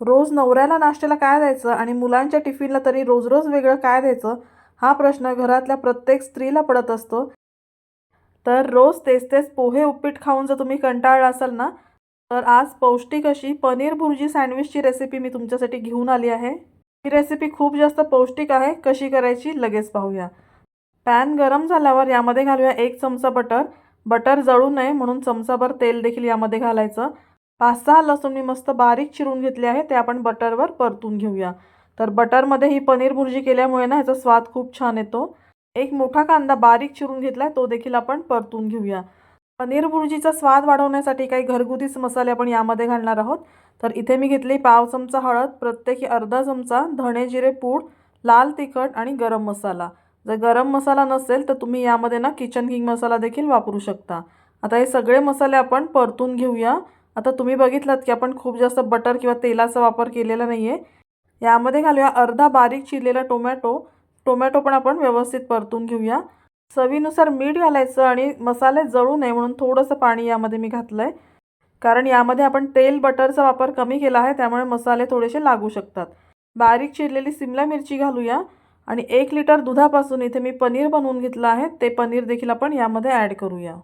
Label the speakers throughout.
Speaker 1: रोज नवऱ्याला नाश्त्याला काय द्यायचं आणि मुलांच्या टिफिनला तरी रोज रोज वेगळं काय द्यायचं? हा प्रश्न घरातल्या प्रत्येक स्त्रीला पडत असतो. तर रोज तेच तेच पोहे उपीट खाऊन जर तुम्ही कंटाळला असाल ना तर आज पौष्टिक अशी पनीर भुर्जी सँडविचची रेसिपी मी तुमच्यासाठी घेऊन आली आहे. ही रेसिपी खूप जास्त पौष्टिक आहे. कशी करायची लगेच पाहूया. पॅन गरम झाल्यावर यामध्ये घालूया एक चमचा बटर. बटर जळू नये म्हणून चमचाभर तेल देखील यामध्ये घालायचं. पाच सहा लसूण मी मस्त बारीक चिरून घेतले आहे ते आपण बटरवर परतून घेऊया. तर बटरमध्ये ही पनीर भुर्जी केल्यामुळे ना ह्याचा स्वाद खूप छान येतो. एक मोठा कांदा बारीक चिरून घेतलाय तो देखील आपण परतून घेऊया. पनीर भुर्जीचा स्वाद वाढवण्यासाठी काही घरगुतीच मसाले आपण यामध्ये घालणार आहोत. तर इथे मी घेतली पाव चमचा हळद प्रत्येकी अर्धा चमचा धणे जिरे पूड लाल तिखट आणि गरम मसाला. जर गरम मसाला नसेल तर तुम्ही यामध्ये ना किचन किंग मसाला देखील वापरू शकता. आता हे सगळे मसाले आपण परतून घेऊया. आता तुम्ही बघितलात की आपण खूप जास्त बटर किंवा तेलाचा वापर केलेला नाही आहे यामध्ये घालूया अर्धा बारीक चिरलेला टोमॅटो. टोमॅटो पण आपण व्यवस्थित परतून घेऊया. चवीनुसार मीठ घालायचं आणि मसाले जळू नये म्हणून थोडंसं पाणी यामध्ये मी घातलं आहे कारण यामध्ये आपण तेल बटरचा वापर कमी केला आहे त्यामुळे मसाले थोडेसे लागू शकतात. बारीक चिरलेली सिमला मिरची घालूया. आणि एक लिटर दुधापासून इथे मी पनीर बनवून घेतलं आहे ते पनीर देखील आपण यामध्ये ॲड करूया.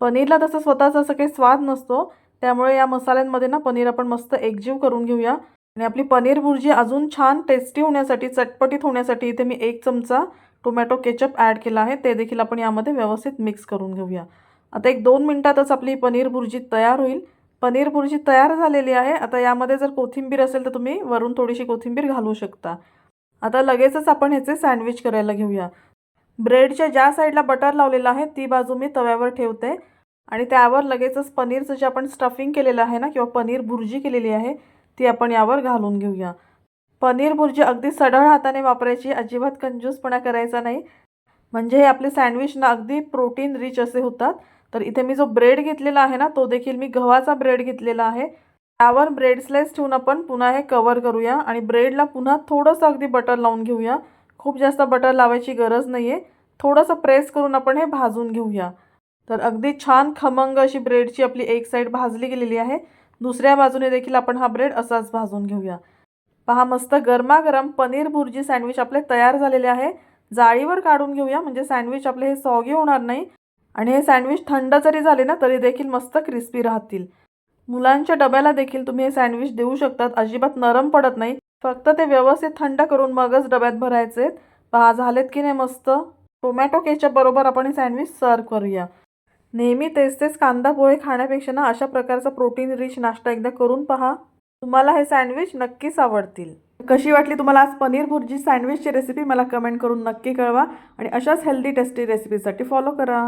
Speaker 1: पनीरला तसं स्वतःचा असं काही स्वाद नसतो. त्यामुळे या मसाल्यांमध्ये ना पनीर आपण मस्त एकजीव करून घेऊया. आणि आपली पनीर भुर्जी अजून छान टेस्टी होण्यासाठी चटपटीत होण्यासाठी इथे मी एक चमचा टोमॅटो केचप ॲड केला आहे. ते देखील आपण यामध्ये व्यवस्थित मिक्स करून घेऊया. आता एक दोन मिनटातच आपली पनीर भुर्जी तयार होईल. पनीर भुर्जी तयार झालेली आहे. आता यामध्ये जर कोथिंबीर असेल तर तुम्ही वरून थोडीशी कोथिंबीर घालू शकता. आता लगेचच आपण ह्याचे सँडविच करायला घेऊया. ब्रेडच्या ज्या साईडला बटर लावलेलं आहे ती बाजू मी तव्यावर ठेवते. आणि त्यावर लगेचच पनीरचं जे आपण स्टफिंग केलेलं आहे ना किंवा पनीर भुर्जी केलेली आहे ती आपण यावर घालून घेऊया. पनीर भुर्जी अगदी सढळ हाताने वापरायची अजिबात कंजूसपणा करायचा नाही. म्हणजे हे आपले सँडविच ना अगदी प्रोटीन रिच असे होतात. तर इथे मी जो ब्रेड घेतलेला आहे ना तो देखील मी गव्हाचा ब्रेड घेतलेला आहे. त्यावर ब्रेड स्लाइस ठेवून आपण पुन्हा हे कवर करूया आणि ब्रेडला पुन्हा थोडंसं अगदी बटर लावून घेऊया. खूप जास्त बटर लावायची गरज नाही आहे थोडंसं प्रेस करून आपण हे भाजून घेऊया. तर अगदी छान खमंग अशी ब्रेडची आपली एक साईड भाजली गेलेली आहे. दुसऱ्या बाजूने देखील आपण हा ब्रेड असाच भाजून घेऊया. पहा मस्त गरमागरम पनीर भुर्जी सँडविच आपले तयार झालेले आहे. जाळीवर काढून घेऊया म्हणजे सँडविच आपले हे सॉगी होणार नाही. आणि हे सँडविच थंड जरी झाले ना तरी देखील मस्त क्रिस्पी राहतील. मुलांच्या डब्याला देखील तुम्ही हे सँडविच देऊ शकतात. अजिबात नरम पडत नाही. फक्त ते व्यवस्थित थंड करून मगच डब्यात भरायचे पहा झालेत की नाही मस्त? टोमॅटो केचप बरोबर आपण हे सँडविच सर्व करूया. नेहमी तेच तेच कांदा पोहे खाण्यापेक्षा ना अशा प्रकारचा प्रोटीन रिच नाश्ता एकदा करून पहा. तुम्हाला हे सँडविच नक्कीच आवडतील. कशी वाटली तुम्हाला आज पनीर भुर्जी सँडविचची रेसिपी मला कमेंट करून नक्की कळवा आणि अशाच हेल्दी टेस्टी रेसिपीसाठी फॉलो करा.